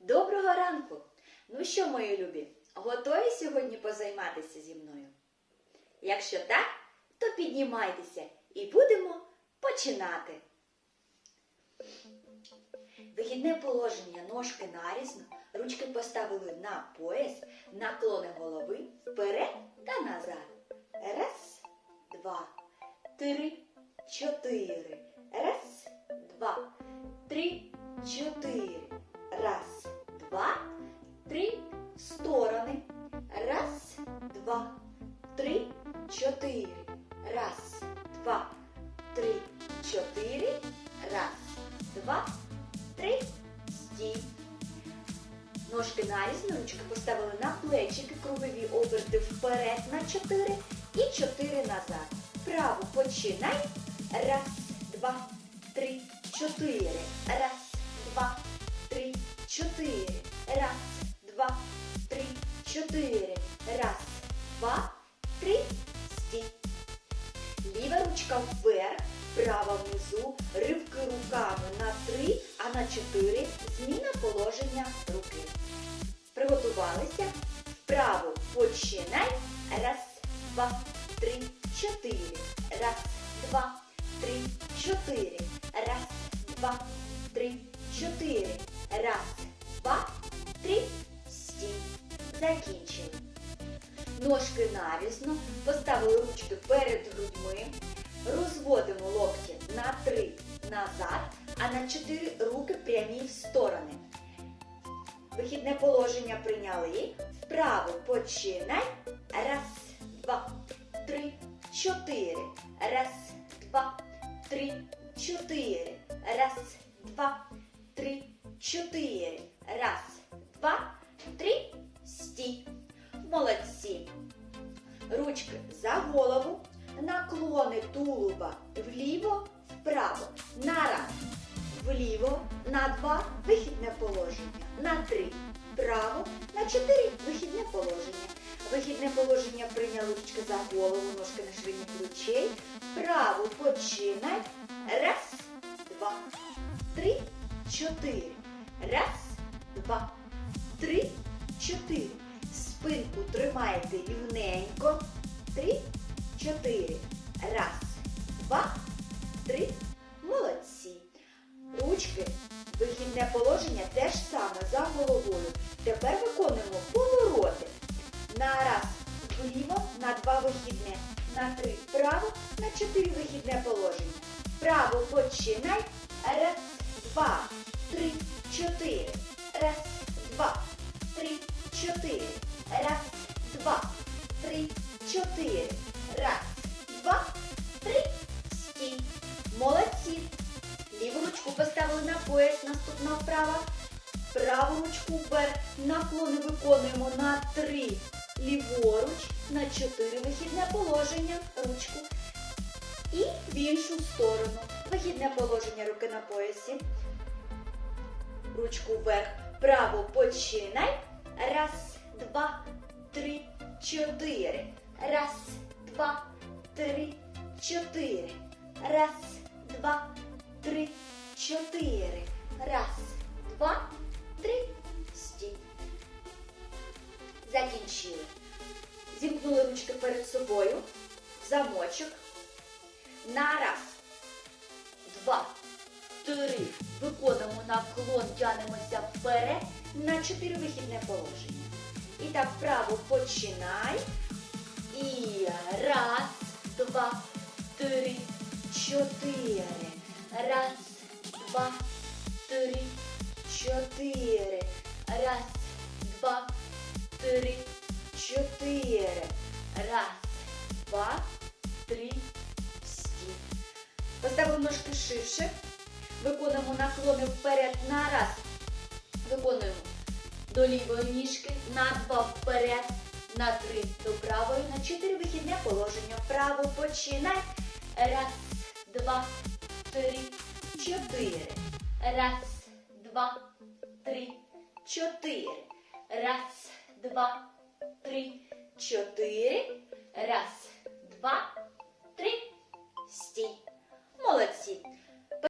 Доброго ранку! Ну що, мої любі, готові сьогодні позайматися зі мною? Якщо так, то піднімайтеся і будемо починати. Вихідне положення ножки нарізно, ручки поставили на пояс, наклони голови вперед та назад. Раз, два, три, чотири. Раз, два, три, чотири. Чотири. Раз, два, три, чотири. Раз, два, три, стій. Ножки нарізно, ручки поставили на плечики, кругові оберти вперед на 4 і 4 назад. Право починай. Раз, два, три, чотири. Раз, два, три, чотири. Раз, два, три, чотири. 4 зміна положення руки. Приготувалися. Вправо починай. Раз, два, три, чотири. Раз, два, три, чотири. Раз, два, три, чотири. Раз, два, три. Стій. Закінчили. Ножки нарізно. Поставили ручки перед грудьми. Розводимо локті на три назад а на 4 руки прямі в сторони. Вихідне положення прийняли. Вправо починай. Раз, два, три, чотири. Раз, два, три, чотири. Раз, два, три, чотири. Раз, два, три, стій. Молодці. Ручки за голову, наклони тулуба вліво, вправо. На раз. Вліво, на два вихідне положення. На три. Вправо, на чотири вихідне положення. Вихідне положення прийняли ручки за голову, ножки на ширині плечей. Вправо починай. Раз, два, три, чотири. Раз, два, три, чотири. Спинку тримаєте рівненько. Три, чотири. Головою. Тепер виконуємо повороти. На раз вліво, на два вихідне. На три вправо, на чотири вихідне положення. Вправо починай. Раз, два, три, чотири. Раз, два, три, чотири. Раз, два, три, чотири. Раз, два, три. Стій. Молодці. Ліву ручку поставили на пояс, наступна вправа. Праву ручку вверх. Наклони виконуємо на три. Ліворуч, на чотири вихідне положення. Ручку. І в іншу сторону. Вихідне положення руки на поясі. Ручку вверх. Право починай. Раз, два, три, чотири. Раз, два, три, чотири. Раз, два, три, чотири. Раз, два, перед собою. в Замочок. На раз, два, три. Виконуємо наклон, тянемося вперед на чотири вихідне положення. І так вправо починай. І раз, два, три, чотири. Раз, два, три, чотири. Раз, два, три, чотири. Раз, два, три, стій. Поставили ножки ширше. Виконуємо наклони вперед на раз. Виконуємо до лівої ніжки, на два вперед, на три до правої, на чотири вихідне положення. Вправо починай. Раз, два, три, чотири. Раз, два, три, чотири. Раз, два, три, чотири. Раз, два, три. Стій. Молодці.